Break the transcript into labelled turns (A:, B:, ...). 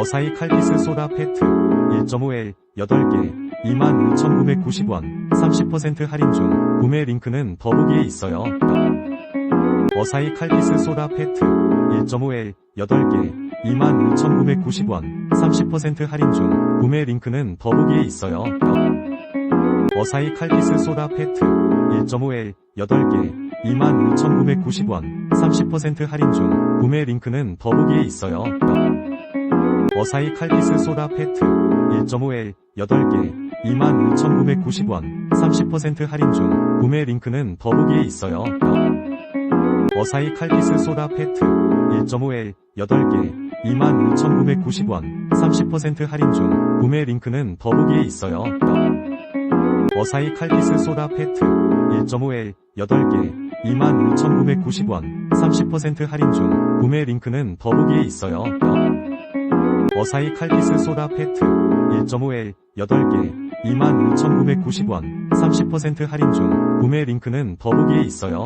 A: 어사히 칼피스 소다 페트 1.5L 8개 25,990원 30% 할인 중 구매 링크는 더보기에 있어요. 어사히 칼피스 소다 페트 1.5L 8개 25,990원 30% 할인 중 구매 링크는 더보기에 있어요. 어사히 칼피스 소다 페트 1.5L 8개 25,990원 30% 할인 중 구매 링크는 더보기에 있어요. 어사히 칼피스 소다 페트 1.5L 8개 25,990원 30% 할인 중 구매 링크는 더보기에 있어요. 어사히 칼피스 소다 페트 1.5L 8개 25,990원 30% 할인 중 구매 링크는 더보기에 있어요. 어사히 칼피스 소다 페트 1.5L 8개 25,990원 30% 할인 중 구매 링크는 더보기에 있어요. 어사히 칼피스 소다 페트 1.5L 8개 25,990원 30% 할인 중 구매 링크는 더보기에 있어요.